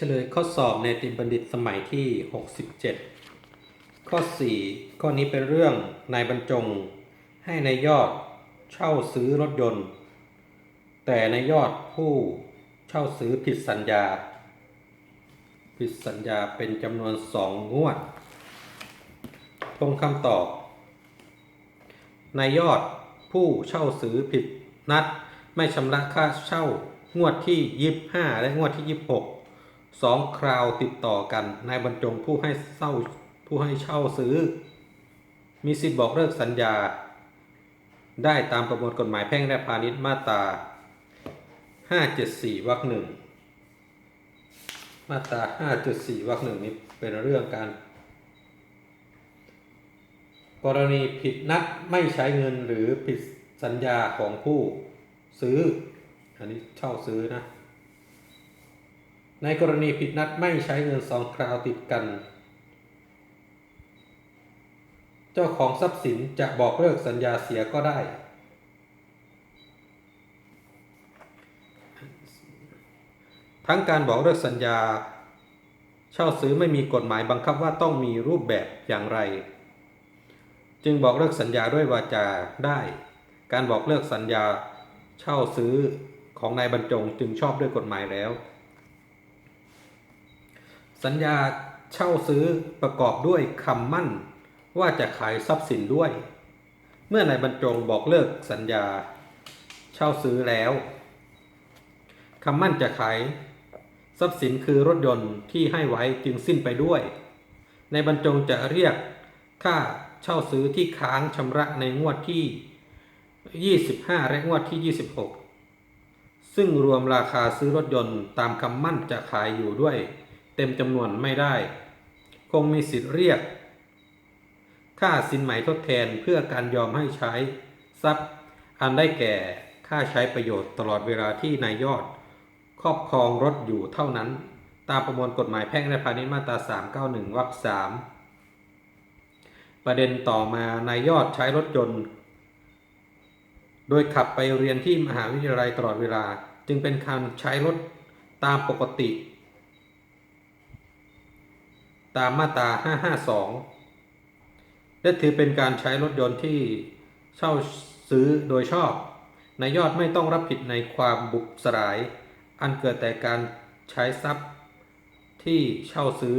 เฉลยข้อสอบในติบัณฑิตสมัยที่ 67 ข้อ 4 ข้อนี้เป็นเรื่องนายบรรจง ให้ในายยอดเช่าซื้อรถยนต์ แต่นายยอดผู้เช่าซื้อผิดสัญญา ผิดสัญญาเป็นจำนวนสองงวดทงคำตอบนายยอดผู้เช่าซื้อผิดนัด ไม่ชำระค่าเช่างวดที่ 25 และงวดที่ 26 สองคราวติดต่อกันนายบรรจงผู้ให้เช่าผู้ให้เช่าซื้อ มีสิทธิ์บอกเลิกสัญญา ได้ตามประมวลกฎหมายแพ่งและพาณิชย์มาตรา 574วรรคหนึ่งมาตรา 574วรรคหนึ่งนี้เป็นเรื่องการ กรณีผิดนัดไม่ใช้เงินหรือผิดสัญญาของผู้ซื้อ อันนี้เช่าซื้อนะ ในกรณีผิดนัดไม่ใช้เงินสองคราวติดกัน เจ้าของทรัพย์สินจะบอกเลิกสัญญาเสียก็ได้ ทั้งการบอกเลิกสัญญา เช่าซื้อไม่มีกฎหมายบังคับว่าต้องมีรูปแบบอย่างไร จึงบอกเลิกสัญญาด้วยวาจาได้ การบอกเลิกสัญญาเช่าซื้อของนายบรรจงจึงชอบด้วยกฎหมายแล้ว สัญญาเช่าซื้อประกอบด้วยคำมั่น ว่าจะขายทรัพย์สินด้วย เมื่อนายบรรจงบอกเลิกสัญญาเช่าซื้อแล้วคำมั่นจะขายทรัพย์สินคือรถยนต์ที่ให้ไว้จึงสิ้นไปด้วยนายบรรจงจะเรียกค่าเช่าซื้อที่ค้างชำระในงวดที่ 25 และงวดที่ 26 ซึ่งรวมราคาซื้อรถยนต์ตามคำมั่นจะขายอยู่ด้วย เต็มจำนวนไม่ได้ คงมีสิทธิ์เรียก ค่าสินไหมทดแทนเพื่อการยอมให้ใช้ทรัพย์อันได้แก่ค่าใช้ประโยชน์ตลอดเวลาที่นายยอด ครอบครองรถอยู่เท่านั้น ตามประมวลกฎหมายแพ่งและพาณิชย์มาตรา 391 วรรค 3 ประเด็นต่อมานายยอดใช้รถยนต์ โดยขับไปเรียนที่มหาวิทยาลัยตลอดเวลา จึงเป็นการใช้รถตามปกติ ตามมาตรา 552 และถือเป็นการใช้รถยนต์ที่เช่าซื้อโดยชอบ นายยอดไม่ต้องรับผิดในความบุบสลาย อันเกิดแต่การใช้ทรัพย์ที่เช่าซื้อ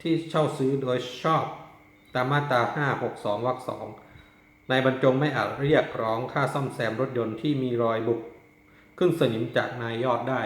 ที่เช่าซื้อโดยชอบ ตามมาตรา 562 วรรค2นายบรรจงไม่อาจเรียกร้องค่าซ่อมแซมรถยนต์ที่มีรอยบุบขึ้นสนิมจากนายยอดได้